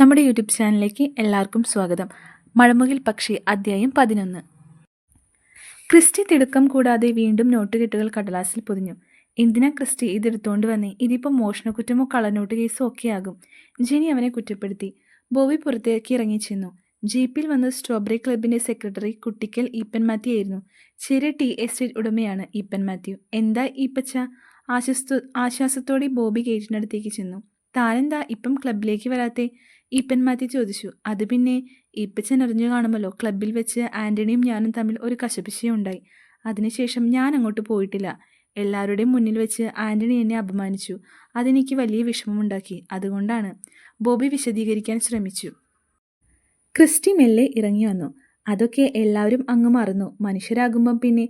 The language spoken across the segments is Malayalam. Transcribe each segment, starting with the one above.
നമ്മുടെ യൂട്യൂബ് ചാനലിലേക്ക് എല്ലാവർക്കും സ്വാഗതം. മഴമുകിൽ പക്ഷി അധ്യായം പതിനൊന്ന്. ക്രിസ്റ്റി തിടുക്കം കൂടാതെ വീണ്ടും നോട്ടുകെട്ടുകൾ കടലാസിൽ പൊതിഞ്ഞു. എന്തിനാ ക്രിസ്റ്റി ഇതെടുത്തോണ്ട് വന്നേ? ഇതിപ്പോൾ മോഷണക്കുറ്റമോ കള്ളനോട്ട് കേസോ ആകും ജിനി അവനെ കുറ്റപ്പെടുത്തി. ബോബി പുറത്തേക്ക് ഇറങ്ങി ചെന്നു. ജീപ്പിൽ വന്ന് സ്ട്രോബെറി ക്ലബിന്റെ സെക്രട്ടറി കുട്ടിക്കൽ ഈപ്പൻ മാത്യു ആയിരുന്നു. ചെറിയ ടീ എസ്റ്റേറ്റ് ഉടമയാണ് ഈപ്പൻ മാത്യു. എന്താ ഈപ്പച്ച? ആശ്വസ്ത ആശ്വാസത്തോടെ ബോബി ഗേറ്റിനടുത്തേക്ക് ചെന്നു. താനെന്താ ഇപ്പം ക്ലബിലേക്ക് വരാത്തെ? ഈപ്പൻ മാത്യു ചോദിച്ചു. അത് പിന്നെ ഈപ്പച്ചൻ അറിഞ്ഞു കാണുമല്ലോ. ക്ലബിൽ വെച്ച് ആന്റണിയും ഞാനും തമ്മിൽ ഒരു കശപിശയുണ്ടായി അതിനുശേഷം ഞാൻ അങ്ങോട്ട് പോയിട്ടില്ല. എല്ലാവരുടെയും മുന്നിൽ വെച്ച് ആന്റണി എന്നെ അപമാനിച്ചു. അതെനിക്ക് വലിയ വിഷമമുണ്ടാക്കി. അതുകൊണ്ടാണ് ബോബി വിശദീകരിക്കാൻ ശ്രമിച്ചു. ക്രിസ്റ്റി മെല്ലെ ഇറങ്ങി വന്നു. അതൊക്കെ എല്ലാവരും അങ്ങ് മറന്നു. മനുഷ്യരാകുമ്പം പിന്നെ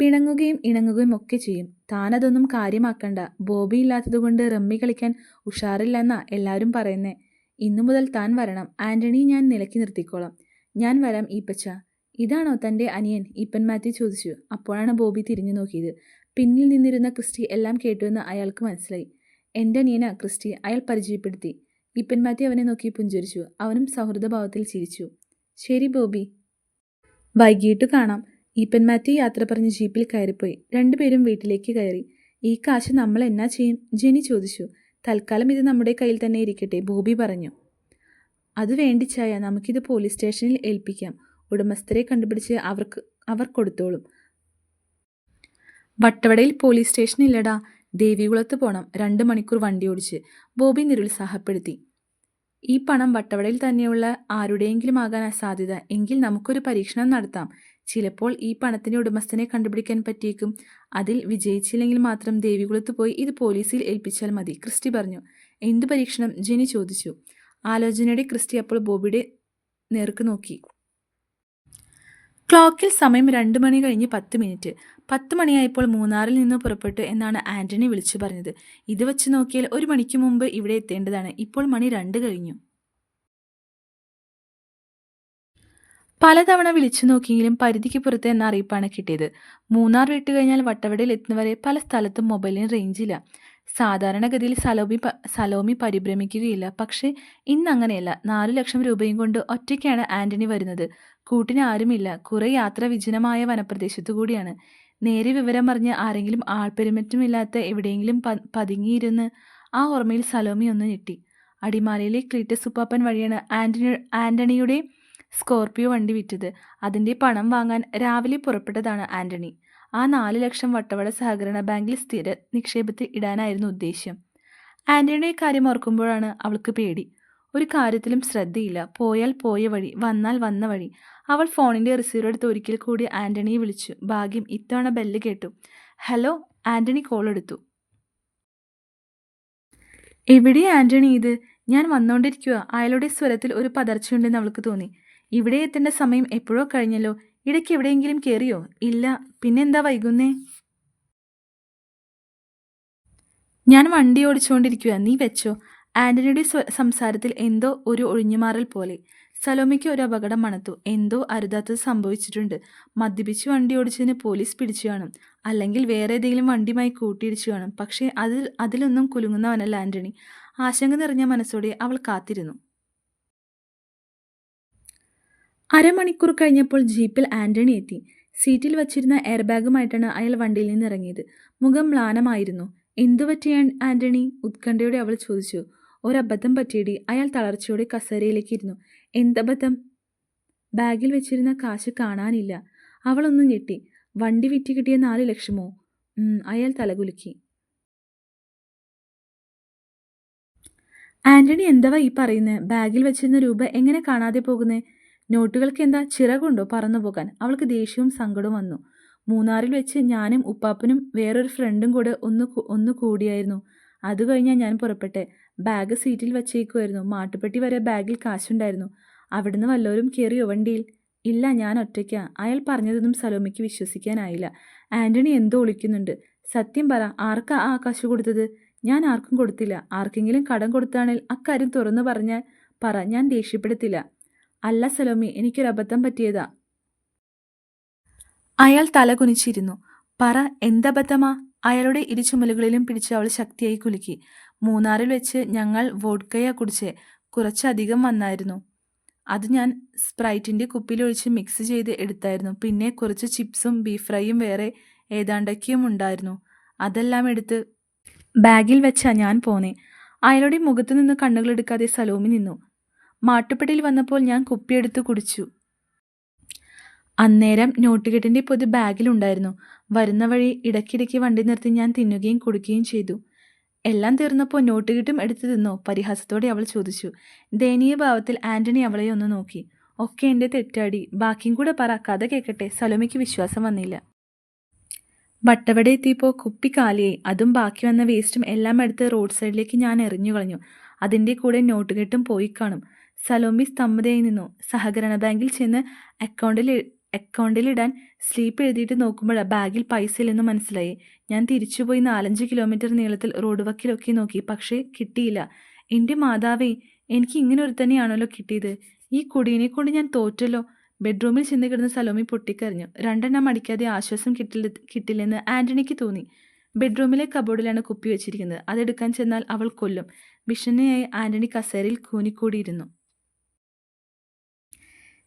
പിണങ്ങുകയും ഇണങ്ങുകയും ഒക്കെ ചെയ്യും. താനതൊന്നും കാര്യമാക്കണ്ട. ബോബി ഇല്ലാത്തതുകൊണ്ട് റമ്മി കളിക്കാൻ ഉഷാറില്ലെന്നാ എല്ലാവരും പറയുന്നേ. ഇന്നു മുതൽ താൻ വരണം. ആന്റണി ഞാൻ നിലക്കി നിർത്തിക്കോളാം. ഞാൻ വരാം ഈപ്പച്ച. ഇതാണോ തന്റെ അനിയൻ? ഈപ്പൻ മാത്യു ചോദിച്ചു. അപ്പോഴാണ് ബോബി തിരിഞ്ഞു നോക്കിയത്. പിന്നിൽ നിന്നിരുന്ന ക്രിസ്റ്റി എല്ലാം കേട്ടുവെന്ന് അയാൾക്ക് മനസ്സിലായി. എന്റെ അനിയന ക്രിസ്റ്റി. അയാൾ പരിചയപ്പെടുത്തി. ഈപ്പൻ മാത്യു അവനെ നോക്കി പുഞ്ചരിച്ചു. അവനും സൗഹൃദഭാവത്തിൽ ചിരിച്ചു. ശരി ബോബി. വൈകിട്ട് കാണാം. ഈപ്പൻ മാത്യു യാത്ര പറഞ്ഞ് ജീപ്പിൽ കയറിപ്പോയി. രണ്ടുപേരും വീട്ടിലേക്ക് കയറി. ഈ കാശ് നമ്മൾ എന്നാ ചെയ്യും? ജെനി ചോദിച്ചു. തൽക്കാലം ഇത് നമ്മുടെ കയ്യിൽ തന്നെ ഇരിക്കട്ടെ ബോബി പറഞ്ഞു. അത് വേണ്ടിച്ചായ നമുക്കിത് പോലീസ് സ്റ്റേഷനിൽ ഏൽപ്പിക്കാം. ഉടമസ്ഥരെ കണ്ടുപിടിച്ച് അവർക്ക് അവർ കൊടുത്തോളും. വട്ടവടയിൽ പോലീസ് സ്റ്റേഷൻ ഇല്ലടാ. ദേവികുളത്ത് പോണം. രണ്ട് മണിക്കൂർ വണ്ടി ഓടിച്ച്. ബോബി നിരുത്സാഹപ്പെടുത്തി. ഈ പണം വട്ടവടയിൽ തന്നെയുള്ള ആരുടെയെങ്കിലും ആകാൻ അസാധ്യത എങ്കിൽ നമുക്കൊരു പരീക്ഷണം നടത്താം. ചിലപ്പോൾ ഈ പണത്തിന്റെ ഉടമസ്ഥനെ കണ്ടുപിടിക്കാൻ പറ്റിയേക്കും. അതിൽ വിജയിച്ചില്ലെങ്കിൽ മാത്രം ദേവികുളത്ത് പോയി ഇത് പോലീസിൽ ഏൽപ്പിച്ചാൽ മതി ക്രിസ്റ്റി പറഞ്ഞു. എന്തു പരീക്ഷണം? ജെനി ചോദിച്ചു. ആലോചനയുടെ ക്രിസ്റ്റി അപ്പോൾ ബോബിയുടെ നേർക്ക് നോക്കി. ക്ലോക്കിൽ സമയം രണ്ട് മണി കഴിഞ്ഞ് പത്ത് മിനിറ്റ്. പത്ത് മണിയായപ്പോൾ മൂന്നാറിൽ നിന്ന് പുറപ്പെട്ടു എന്നാണ് ആന്റണി വിളിച്ചു പറഞ്ഞത്. ഇത് വെച്ച് നോക്കിയാൽ ഒരു മണിക്ക് മുമ്പ് ഇവിടെ എത്തേണ്ടതാണ്. ഇപ്പോൾ മണി രണ്ട് കഴിഞ്ഞു. പലതവണ വിളിച്ചു നോക്കിയെങ്കിലും പരിധിക്ക് പുറത്ത് എന്ന അറിയിപ്പാണ് കിട്ടിയത്. മൂന്നാർ വിട്ടു കഴിഞ്ഞാൽ വട്ടവടയിൽ എത്തുന്നവരെ പല സ്ഥലത്തും മൊബൈലിന് റേഞ്ചില്ല സാധാരണഗതിയിൽ സലോമി സലോമി പരിഭ്രമിക്കുകയില്ല. പക്ഷേ ഇന്ന് അങ്ങനെയല്ല നാലു ലക്ഷം രൂപയും കൊണ്ട് ഒറ്റയ്ക്കാണ് ആന്റണി വരുന്നത്. കൂട്ടിന് ആരുമില്ല. കുറെ യാത്ര വിജനമായ വനപ്രദേശത്തു കൂടിയാണ്. നേരെ വിവരം പറഞ്ഞ് ആരെങ്കിലും ആൾപെരുമറ്റുമില്ലാത്ത എവിടെയെങ്കിലും പ പതുങ്ങിയിരുന്ന് ആ ഓർമ്മയിൽ സലോമി ഒന്ന് ഞെട്ടി. അടിമാലയിലെ ക്ലീറ്റസ് ഉപ്പാപ്പൻ വഴിയാണ് ആന്റണി ആന്റണിയുടെ സ്കോർപിയോ വണ്ടി വിറ്റത്. അതിന്റെ പണം വാങ്ങാൻ രാവിലെ പുറപ്പെട്ടതാണ് ആന്റണി. ആ നാല് ലക്ഷം വട്ടവട സഹകരണ ബാങ്കിൽ സ്ഥിര നിക്ഷേപത്തിൽ ഇടാനായിരുന്നു ഉദ്ദേശ്യം. ആന്റണിയുടെ കാര്യം ഓർക്കുമ്പോഴാണ് അവൾക്ക് പേടി. ഒരു കാര്യത്തിലും ശ്രദ്ധയില്ല. പോയാൽ പോയ വഴി വന്നാൽ വന്ന വഴി. അവൾ ഫോണിന്റെ റിസീവർ എടുത്ത് ഒരിക്കൽ കൂടി ആന്റണിയെ വിളിച്ചു. ഭാഗ്യം ഇത്തവണ ബെല്ല് കേട്ടു. ഹലോ ആന്റണി കോൾ എടുത്തു. എവിടെ ആന്റണി ഇത്? ഞാൻ വന്നുകൊണ്ടിരിക്കുക അയാളുടെ സ്വരത്തിൽ ഒരു പതർച്ചയുണ്ടെന്ന് അവൾക്ക് തോന്നി. ഇവിടെ എത്തേണ്ട സമയം എപ്പോഴോ കഴിഞ്ഞല്ലോ. ഇടയ്ക്ക് എവിടെയെങ്കിലും കയറിയോ ഇല്ല. പിന്നെന്താ വൈകുന്നേ? ഞാൻ വണ്ടി ഓടിച്ചുകൊണ്ടിരിക്കുക നീ വെച്ചോ. ആന്റണിയുടെ സംസാരത്തിൽ എന്തോ ഒരു ഒഴിഞ്ഞുമാറൽ പോലെ. സലോമയ്ക്ക് ഒരു അപകടം മണത്തു. എന്തോ അരുതാത്തത് സംഭവിച്ചിട്ടുണ്ട്. മദ്യപിച്ച് വണ്ടി ഓടിച്ചതിന് പോലീസ് പിടിച്ചു കാണും. അല്ലെങ്കിൽ വേറെ ഏതെങ്കിലും വണ്ടിയുമായി കൂട്ടിയിടിച്ചു കാണും. പക്ഷേ അതിൽ അതിലൊന്നും കുലുങ്ങുന്നവനല്ല ആന്റണി. ആശങ്ക നിറഞ്ഞ മനസ്സോടെ അവൾ കാത്തിരുന്നു. അരമണിക്കൂർ കഴിഞ്ഞപ്പോൾ ജീപ്പിൽ ആന്റണി എത്തി. സീറ്റിൽ വച്ചിരുന്ന എയർ ബാഗുമായിട്ടാണ് അയാൾ വണ്ടിയിൽ നിന്ന് ഇറങ്ങിയത്. മുഖം മ്ലാനമായിരുന്നു. എന്തു പറ്റിയ ആന്റണി? ഉത്കണ്ഠയോടെ അവൾ ചോദിച്ചു. ഒരബദ്ധം പറ്റിയടി. അയാൾ തളർച്ചയോടെ കസേരയിലേക്ക് ഇരുന്നു. എന്തബദ്ധം ബാഗിൽ വെച്ചിരുന്ന കാശ് കാണാനില്ല. അവളൊന്നും ഞെട്ടി. വണ്ടി വിറ്റി കിട്ടിയ നാല് ലക്ഷമോ? അയാൾ തലകുലുക്കി. ആന്റണി എന്തവാ ഈ പറയുന്നത് ബാഗിൽ വെച്ചിരുന്ന രൂപ എങ്ങനെ കാണാതെ പോകുന്നേ? നോട്ടുകൾക്ക് എന്താ ചിറകുണ്ടോ പറന്നു പോകാൻ? അവൾക്ക് ദേഷ്യവും സങ്കടവും വന്നു. മൂന്നാറിൽ വെച്ച് ഞാനും ഉപ്പാപ്പനും വേറൊരു ഫ്രണ്ടും കൂടെ ഒന്ന് ഒന്ന് കൂടിയായിരുന്നു. അത് കഴിഞ്ഞാൽ ഞാൻ പുറപ്പെട്ടെ. ബാഗ് സീറ്റിൽ വച്ചേക്കുമായിരുന്നു മാട്ടുപ്പെട്ടി വരെ ബാഗിൽ കാശുണ്ടായിരുന്നു. അവിടുന്ന് വല്ലവരും കയറിയോ വണ്ടിയിൽ? ഇല്ല ഞാൻ ഒറ്റയ്ക്കാ. അയാൾ പറഞ്ഞതൊന്നും സലോമിക്ക് വിശ്വസിക്കാനായില്ല. ആന്റണി എന്തോ ഒളിക്കുന്നുണ്ട് സത്യം പറ ആർക്കാ ആ കാശ് കൊടുത്തത്? ഞാൻ ആർക്കും കൊടുത്തില്ല. ആർക്കെങ്കിലും കടം കൊടുത്താണെങ്കിൽ അക്കാര്യം തുറന്നു പറഞ്ഞാൽ പറ ഞാൻ ദേഷ്യപ്പെടുത്തില്ല. അല്ല സലോമി എനിക്കൊരബദ്ധം പറ്റിയതാ. അയാൾ തല കുനിച്ചിരുന്നു. പറ എന്തബദ്ധമാ? അയാളുടെ ഇരു ചുമലുകളിലും പിടിച്ച് അവൾ ശക്തിയായി കുലുക്കി. മൂന്നാറിൽ വെച്ച് ഞങ്ങൾ വോഡ്കയ കുടിച്ച്. കുറച്ചധികം വന്നായിരുന്നു. അത് ഞാൻ സ്പ്രൈറ്റിന്റെ കുപ്പിയിലൊഴിച്ച് മിക്സ് ചെയ്ത് എടുത്തായിരുന്നു. പിന്നെ കുറച്ച് ചിപ്സും ബീഫ് ഫ്രൈയും വേറെ ഏതാണ്ടൊക്കെയും ഉണ്ടായിരുന്നു. അതെല്ലാം എടുത്ത് ബാഗിൽ വെച്ചാ ഞാൻ പോന്നെ. അയാളുടെ മുഖത്തു നിന്ന് കണ്ണുകളെടുക്കാതെ സലോമി നിന്നു. മാട്ടുപ്പെട്ടിയിൽ വന്നപ്പോൾ ഞാൻ കുപ്പിയെടുത്ത് കുടിച്ചു. അന്നേരം നോട്ടുകെട്ടിന്റെ പൊതു ബാഗിലുണ്ടായിരുന്നു. വരുന്ന വഴി ഇടയ്ക്കിടയ്ക്ക് വണ്ടി നിർത്തി ഞാൻ തിന്നുകയും കുടിക്കുകയും ചെയ്തു. എല്ലാം തീർന്നപ്പോൾ നോട്ടുകെട്ടും എടുത്തു തിന്നോ. പരിഹാസത്തോടെ അവൾ ചോദിച്ചു ദയനീയ ഭാവത്തിൽ ആന്റണി അവളെ ഒന്ന് നോക്കി. ഒക്കെ എന്റെ തെറ്റാടി. ബാക്കിയും കൂടെ പറ. കഥ കേൾക്കട്ടെ സലോമിക്ക് വിശ്വാസം വന്നില്ല. വട്ടവട എത്തിയപ്പോൾ കുപ്പി കാലിയായി. അതും ബാക്കി വന്ന വേസ്റ്റും എല്ലാം എടുത്ത് റോഡ് സൈഡിലേക്ക് ഞാൻ എറിഞ്ഞു കളഞ്ഞു അതിന്റെ കൂടെ നോട്ടുകെട്ടും പോയി കാണും. സലോമി സ്തംഭതയായി നിന്നു. സഹകരണ ബാങ്കിൽ ചെന്ന് അക്കൗണ്ടിൽ അക്കൗണ്ടിലിടാൻ സ്ലീപ്പ് എഴുതിയിട്ട് നോക്കുമ്പോൾ ബാഗിൽ പൈസ ഇല്ലെന്ന് മനസ്സിലായി. ഞാൻ തിരിച്ചുപോയി നാലഞ്ച് കിലോമീറ്റർ നീളത്തിൽ റോഡ് വക്കിലൊക്കെ നോക്കി. പക്ഷേ കിട്ടിയില്ല. എന്റെ മാതാവേ എനിക്ക് ഇങ്ങനെ ഒരു തന്നെയാണല്ലോ കിട്ടിയത്. ഈ കുടീനെ കൊണ്ട് ഞാൻ തോറ്റല്ലോ. ബെഡ്റൂമിൽ ചെന്ന് കിടന്ന് സലോമി പൊട്ടിക്കറിഞ്ഞു രണ്ടെണ്ണം അടിക്കാതെ ആശ്വാസം കിട്ടില്ല കിട്ടില്ലെന്ന് ആന്റണിക്ക് തോന്നി. ബെഡ്റൂമിലെ കബോർഡിലാണ് കുപ്പി വെച്ചിരിക്കുന്നത്. അതെടുക്കാൻ ചെന്നാൽ അവൾ കൊല്ലും. ഭിഷണിയായി ആന്റണി കസേരയിൽ കൂനിക്കൂടിയിരുന്നു.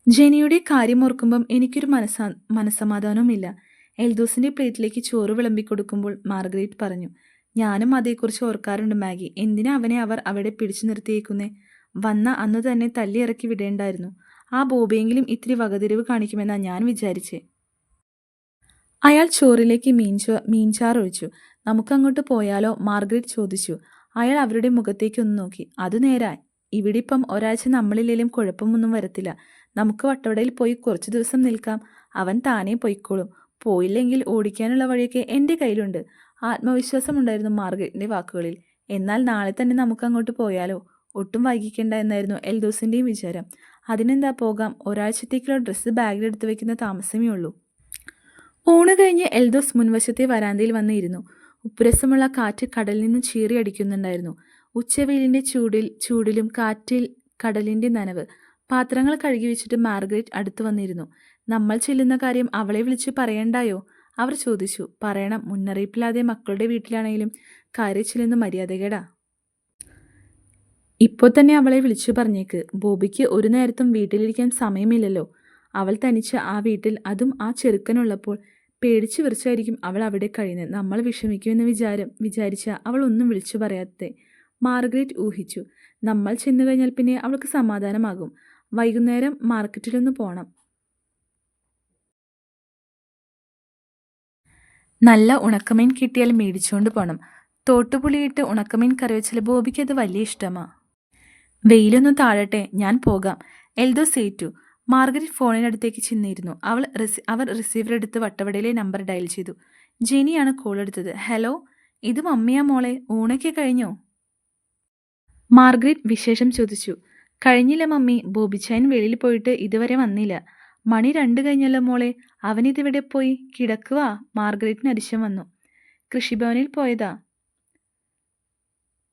ജെനിയുടെ കാര്യം ഓർക്കുമ്പം എനിക്കൊരു മനസ്സാ മനസ്സമാധാനവുമില്ല. എൽദോസിന്റെ പ്ലേറ്റിലേക്ക് ചോറ് വിളമ്പി കൊടുക്കുമ്പോൾ മാർഗരേറ്റ് പറഞ്ഞു ഞാനും അതേക്കുറിച്ച് ഓർക്കാറുണ്ട് മാഗി. എന്തിനാ അവനെ അവർ അവിടെ പിടിച്ചു നിർത്തിയേക്കുന്നേ? വന്ന അന്ന് തന്നെ തല്ലിയിറക്കി വിടേണ്ടായിരുന്നു. ആ ബോബയെങ്കിലും ഇത്തിരി വകതിരിവ് കാണിക്കുമെന്നാ ഞാൻ വിചാരിച്ചേ. അയാൾ ചോറിലേക്ക് മീൻചോ മീൻചാർ ഒഴിച്ചു. നമുക്കങ്ങോട്ട് പോയാലോ? മാർഗരറ്റ് ചോദിച്ചു. അയാൾ അവരുടെ മുഖത്തേക്ക് ഒന്ന് നോക്കി. അത് നേരാ. ഇവിടെ ഇപ്പം ഒരാഴ്ച നമ്മളിലേലും കുഴപ്പമൊന്നും വരത്തില്ല. നമുക്ക് വട്ടവടയിൽ പോയി കുറച്ച് ദിവസം നിൽക്കാം. അവൻ താനെ പൊയ്ക്കോളും. പോയില്ലെങ്കിൽ ഓടിക്കാനുള്ള വഴിയൊക്കെ എന്റെ കയ്യിലുണ്ട്. ആത്മവിശ്വാസമുണ്ടായിരുന്നു മാർഗരറ്റിന്റെ വാക്കുകളിൽ. എന്നാൽ നാളെ തന്നെ നമുക്ക് അങ്ങോട്ട് പോയാലോ? ഒട്ടും വൈകിക്കേണ്ട എന്നായിരുന്നു എൽദോസിന്റെയും വിചാരം. അതിനെന്താ പോകാം? ഒരാഴ്ചത്തേക്കുള്ള ഡ്രസ്സ് ബാഗിലെടുത്ത് വെക്കുന്ന താമസമേ ഉള്ളൂ. ഊണ് കഴിഞ്ഞ് എൽദോസ് മുൻവശത്തെ വരാന്തയിൽ വന്നിരുന്നു. ഉപ്പുരസമുള്ള കാറ്റ് കടലിൽ നിന്ന് ചീറി അടിക്കുന്നുണ്ടായിരുന്നു ഉച്ചവെയിലിന്റെ ചൂടിൽ ചൂടിലും കാറ്റിൽ കടലിന്റെ നനവ്. പാത്രങ്ങൾ കഴുകി വെച്ചിട്ട് മാർഗരറ്റ് അടുത്തു വന്നിരുന്നു. നമ്മൾ ചെല്ലുന്ന കാര്യം അവളെ വിളിച്ച് പറയണ്ടായോ? അവർ ചോദിച്ചു. പറയണം. മുന്നറിയിപ്പില്ലാതെ മക്കളുടെ വീട്ടിലാണെങ്കിലും കാര്യച്ചില്ലെന്ന് ചെല്ലുന്ന മര്യാദകേടാ. ഇപ്പോൾ തന്നെ അവളെ വിളിച്ചു പറഞ്ഞേക്ക്. ബോബിക്ക് ഒരു നേരത്തും വീട്ടിലിരിക്കാൻ സമയമില്ലല്ലോ. അവൾ തനിച്ച് ആ വീട്ടിൽ അതും ആ ചെറുക്കനുള്ളപ്പോൾ പേടിച്ചു വിറച്ചായിരിക്കും അവൾ അവിടെ കഴിയുന്നത്. നമ്മൾ വിഷമിക്കുമെന്ന് വിചാരം വിചാരിച്ച അവൾ ഒന്നും വിളിച്ചു പറയാത്തെ മാർഗരറ്റ് ഊഹിച്ചു. നമ്മൾ ചെന്നു കഴിഞ്ഞാൽ പിന്നെ അവൾക്ക് സമാധാനമാകും. വൈകുന്നേരം മാർക്കറ്റിലൊന്ന് പോണം. നല്ല ഉണക്കമീൻ കിട്ടിയാൽ മേടിച്ചുകൊണ്ട് പോകണം തോട്ടുപുളിയിട്ട് ഉണക്കമീൻ കറി വെച്ചാൽ ബോബിക്ക് അത് വലിയ ഇഷ്ടമാ. വെയിലൊന്ന് താഴട്ടെ ഞാൻ പോകാം. എൽദോ സേറ്റു മാർഗരറ്റ് ഫോണിനടുത്തേക്ക് ചെന്നിരുന്നു. അവൾ റിസി അവർ റിസീവർ എടുത്ത് വട്ടവടയിലെ നമ്പർ ഡയൽ ചെയ്തു. ജെനിയാണ് കോൾ എടുത്തത്. ഹലോ ഇത് മമ്മിയാ മോളെ ഊണൊക്കെ കഴിഞ്ഞോ? മാർഗരറ്റ് വിശേഷം ചോദിച്ചു. കഴിഞ്ഞില്ല മമ്മി. ബോബിച്ചായൻ വെളിയിൽ പോയിട്ട് ഇതുവരെ വന്നില്ല. മണി രണ്ട് കഴിഞ്ഞല്ലോ മോളെ. അവനിതിവിടെ പോയി? കിടക്കുക മാർഗരറ്റിന് അരിശം വന്നു. കൃഷിഭവനിൽ പോയതാ.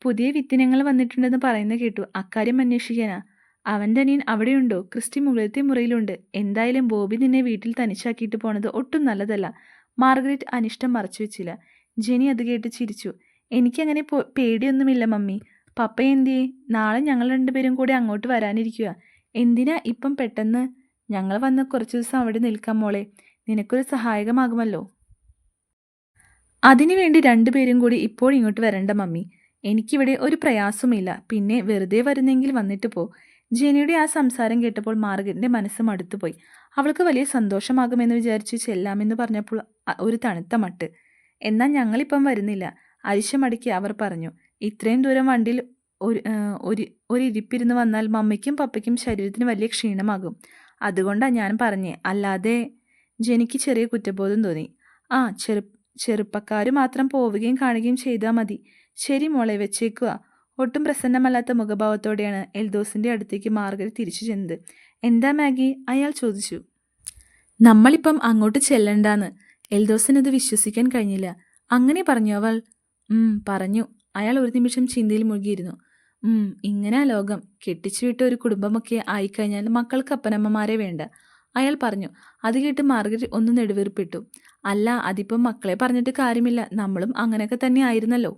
പുതിയ വിത്തിനങ്ങൾ വന്നിട്ടുണ്ടെന്ന് പറയുന്ന കേട്ടു. അക്കാര്യം അന്വേഷിക്കാനാ. അവന്റെ അനിയൻ അവിടെയുണ്ടോ? ക്രിസ്റ്റി മുകളിലത്തെ മുറിയിലുണ്ട്. എന്തായാലും ബോബി നിന്നെ വീട്ടിൽ തനിച്ചാക്കിയിട്ട് പോണത് ഒട്ടും നല്ലതല്ല. മാർഗരറ്റ് അനിഷ്ടം മറച്ചു വെച്ചില്ല. ജെനി അത് കേട്ട് ചിരിച്ചു. എനിക്കങ്ങനെ പേടിയൊന്നുമില്ല മമ്മി. പപ്പ എന്തി നാളെ ഞങ്ങൾ രണ്ടുപേരും കൂടി അങ്ങോട്ട് വരാനിരിക്കുക എന്തിനാ ഇപ്പം പെട്ടെന്ന്? ഞങ്ങൾ വന്ന് കുറച്ച് ദിവസം അവിടെ നിൽക്കാം മോളെ. നിനക്കൊരു സഹായകമാകുമല്ലോ. അതിനുവേണ്ടി രണ്ടുപേരും കൂടി ഇപ്പോൾ ഇങ്ങോട്ട് വരണ്ട മമ്മി. എനിക്കിവിടെ ഒരു പ്രയാസവുമില്ല. പിന്നെ വെറുതെ വരുന്നെങ്കിൽ വന്നിട്ട് പോ. ജെനിയുടെ ആ സംസാരം കേട്ടപ്പോൾ മാർഗരറ്റിന്റെ മനസ്സ് മടുത്തുപോയി. അവൾക്ക് വലിയ സന്തോഷമാകുമെന്ന് വിചാരിച്ച് ചെല്ലാമെന്ന് പറഞ്ഞപ്പോൾ ഒരു തണുത്ത മട്ട്. എന്നാൽ ഞങ്ങളിപ്പം വരുന്നില്ല. അരിശമടക്കി അവർ പറഞ്ഞു. ഇത്രയും ദൂരം വണ്ടിയിൽ ഒരു ഒരു ഒരു ഇരിപ്പിരുന്ന് വന്നാൽ മമ്മയ്ക്കും പപ്പയ്ക്കും ശരീരത്തിന് വലിയ ക്ഷീണമാകും. അതുകൊണ്ടാണ് ഞാൻ പറഞ്ഞേ അല്ലാതെ ജനിക്ക് ചെറിയ കുറ്റബോധം തോന്നി. ആ ചെറു ചെറുപ്പക്കാർ മാത്രം പോവുകയും കാണുകയും ചെയ്താൽ മതി. ശരി മോളെ വെച്ചേക്കുക. ഒട്ടും പ്രസന്നമല്ലാത്ത മുഖഭാവത്തോടെയാണ് എൽദോസിന്റെ അടുത്തേക്ക് മാർഗരറ്റ് തിരിച്ചു ചെന്നത്. എന്താ മാഗി? അയാൾ ചോദിച്ചു. നമ്മളിപ്പം അങ്ങോട്ട് ചെല്ലണ്ടാന്ന്. എൽദോസിനത് വിശ്വസിക്കാൻ കഴിഞ്ഞില്ല. അങ്ങനെ പറഞ്ഞു അവൾ? പറഞ്ഞു. അയാൾ ഒരു നിമിഷം ചിന്തയിൽ മുഴുകിയിരുന്നു. ഇങ്ങനെ ലോകം. കെട്ടിച്ചു വിട്ട ഒരു കുടുംബമൊക്കെ ആയിക്കഴിഞ്ഞാൽ മക്കൾക്ക് അപ്പനമ്മമാരെ വേണ്ട. അയാൾ പറഞ്ഞു. അത് കേട്ട് മാർഗരറ്റ് ഒന്ന് നെടുവീർപ്പിട്ടു. അല്ല അതിപ്പം മക്കളെ പറഞ്ഞിട്ട് കാര്യമില്ല. നമ്മളും അങ്ങനെയൊക്കെ തന്നെ ആയിരുന്നല്ലോ.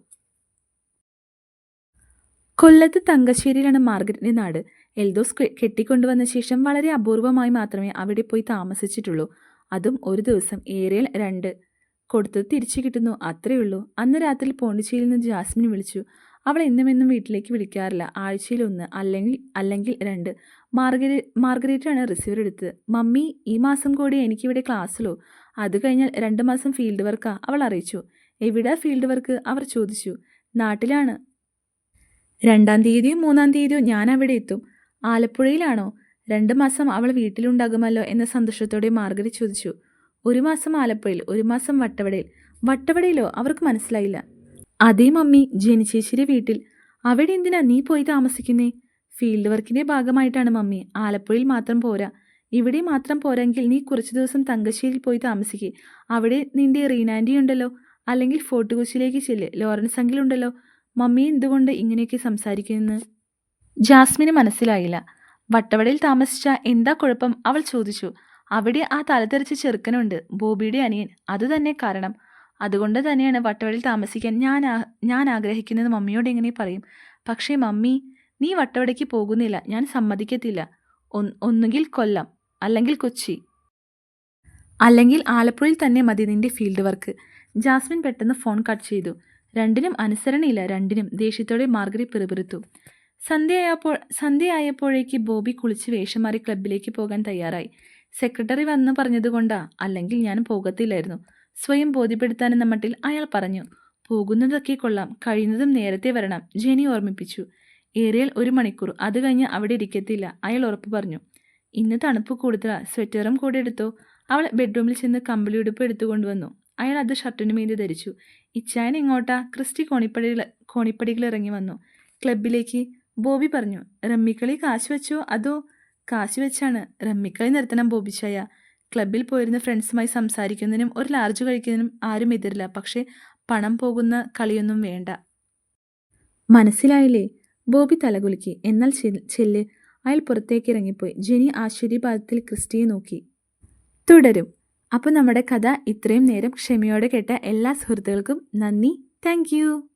കൊല്ലത്ത് തങ്കശ്ശേരിയിലാണ് മാർഗരറ്റിന്റെ നാട്. എൽദോസ് കെട്ടിക്കൊണ്ടുവന്ന ശേഷം വളരെ അപൂർവമായി മാത്രമേ അവിടെ പോയി താമസിച്ചിട്ടുള്ളൂ. അതും ഒരു ദിവസം ഏറെ രണ്ട് കൊടുത്തത് തിരിച്ചു കിട്ടുന്നു. അത്രയേ ഉള്ളൂ. അന്ന് രാത്രി പോണ്ടിച്ചേരിയിൽ നിന്ന് ജാസ്മിൻ വിളിച്ചു. അവൾ എന്നും എന്നും വീട്ടിലേക്ക് വിളിക്കാറില്ല. ആഴ്ചയിൽ ഒന്ന് അല്ലെങ്കിൽ അല്ലെങ്കിൽ രണ്ട്. മാർഗരേ മാർഗരേറ്റാണ് റിസീവർ എടുത്തത്. മമ്മി ഈ മാസം കൂടി എനിക്കിവിടെ ക്ലാസ്സിലോ? അത് കഴിഞ്ഞാൽ രണ്ട് മാസം ഫീൽഡ് വർക്കാ അവൾ അറിയിച്ചു. എവിടെ ഫീൽഡ് വർക്ക് അവർ ചോദിച്ചു. നാട്ടിലാണ്. രണ്ടാം തീയതിയോ മൂന്നാം തീയതിയോ ഞാൻ അവിടെ എത്തും. ആലപ്പുഴയിലാണോ? രണ്ട് മാസം അവൾ വീട്ടിലുണ്ടാകുമല്ലോ എന്ന സന്തോഷത്തോടെ മാർഗരി ചോദിച്ചു. ഒരു മാസം ആലപ്പുഴയിൽ ഒരു മാസം വട്ടവടയിൽ. വട്ടവടയിലോ? അവർക്ക് മനസ്സിലായില്ല. അതേ മമ്മി ജനിച്ചേച്ചിയുടെ വീട്ടിൽ. അവിടെ എന്തിനാ നീ പോയി താമസിക്കുന്നേ? ഫീൽഡ് വർക്കിന്റെ ഭാഗമായിട്ടാണ് മമ്മി. ആലപ്പുഴയിൽ മാത്രം പോരാ. ഇവിടെ മാത്രം പോരെങ്കിൽ നീ കുറച്ച് ദിവസം തങ്കശ്ശേരിയിൽ പോയി താമസിക്കുക അവിടെ നിന്റെ റീനാൻഡി ഉണ്ടല്ലോ. അല്ലെങ്കിൽ ഫോർട്ട് കൊച്ചിയിലേക്ക് ചെല്ല്. ലോറൻസ് അങ്കിൾ ഉണ്ടല്ലോ. മമ്മി എന്തുകൊണ്ട് ഇങ്ങനെയൊക്കെ സംസാരിക്കുന്നു? ജാസ്മിന് മനസ്സിലായില്ല. വട്ടവടയിൽ താമസിച്ച എന്താ കുഴപ്പം? അവൾ ചോദിച്ചു. അവിടെ ആ തലതെറിച്ച ചെറുക്കനുണ്ട് ബോബിയുടെ അനിയൻ. അതുതന്നെ കാരണം. അതുകൊണ്ട് തന്നെയാണ് വട്ടവടയിൽ താമസിക്കാൻ ഞാൻ ഞാൻ ആഗ്രഹിക്കുന്നത് മമ്മിയോട് എങ്ങനെ പറയും. പക്ഷേ മമ്മി നീ വട്ടവടയ്ക്ക് പോകുന്നില്ല. ഞാൻ സമ്മതിക്കത്തില്ല. ഒന്ന് ഒന്നുകിൽ കൊല്ലം അല്ലെങ്കിൽ കൊച്ചി. അല്ലെങ്കിൽ ആലപ്പുഴയിൽ തന്നെ മതി നിന്റെ ഫീൽഡ് വർക്ക്. ജാസ്മിൻ പെട്ടെന്ന് ഫോൺ കട്ട് ചെയ്തു. രണ്ടിനും അനുസരണയില്ല രണ്ടിനും. ദേഷ്യത്തോടെ മാർഗരി പിറുപിറുത്തു. സന്ധ്യയായപ്പോൾ സന്ധ്യയായപ്പോഴേക്ക് ബോബി കുളിച്ച് വേഷം മാറി ക്ലബിലേക്ക് പോകാൻ തയ്യാറായി. സെക്രട്ടറി വന്ന് പറഞ്ഞതുകൊണ്ടാ അല്ലെങ്കിൽ ഞാൻ പോകത്തില്ലായിരുന്നു. സ്വയം ബോധ്യപ്പെടുത്താനെന്ന മട്ടിൽ അയാൾ പറഞ്ഞു. പോകുന്നതൊക്കെ കൊള്ളാം. കഴിയുന്നതും നേരത്തെ വരണം. ജെനി ഓർമ്മിപ്പിച്ചു. ഏറിയാൽ ഒരു മണിക്കൂർ. അത് കഴിഞ്ഞ് അവിടെ ഇരിക്കത്തില്ല. അയാൾ ഉറപ്പ് പറഞ്ഞു. ഇന്ന് തണുപ്പ് കൂടുതലാ. സ്വെറ്ററും കൂടെ എടുത്തോ. അവൾ ബെഡ്റൂമിൽ ചെന്ന് കമ്പിളി ഉടുപ്പ് എടുത്തുകൊണ്ടുവന്നു അയാൾ അത് ഷർട്ടിന് മീതി ധരിച്ചു. ഇച്ചായൻ എങ്ങോട്ടാ? ക്രിസ്റ്റി കോണിപ്പടികൾ കോണിപ്പടികൾ ഇറങ്ങി വന്നു. ക്ലബിലേക്ക് ബോബി പറഞ്ഞു. റമ്മിക്കളി കാശ് വെച്ചോ? അതോ കാശ് വെച്ചാണ്. റമ്മിക്കളി നിർത്തണം ബോബിച്ചായ ക്ലബിൽ പോയിരുന്ന ഫ്രണ്ട്സുമായി സംസാരിക്കുന്നതിനും ഒരു ലാർജ് കഴിക്കുന്നതിനും ആരും എതിരില്ല. പക്ഷേ പണം പോകുന്ന കളിയൊന്നും വേണ്ട. മനസ്സിലായില്ലേ? ബോബി തലകുലുക്കി. എന്നാൽ ചെല്ല്. അയാൾ പുറത്തേക്ക് ഇറങ്ങിപ്പോയി ജെനി ആശ്ചര്യപാദത്തിൽ ക്രിസ്റ്റിയെ നോക്കി. തുടരും. അപ്പോൾ നമ്മുടെ കഥ ഇത്രയും നേരം ക്ഷമയോടെ കേട്ട എല്ലാ സുഹൃത്തുക്കൾക്കും നന്ദി. താങ്ക്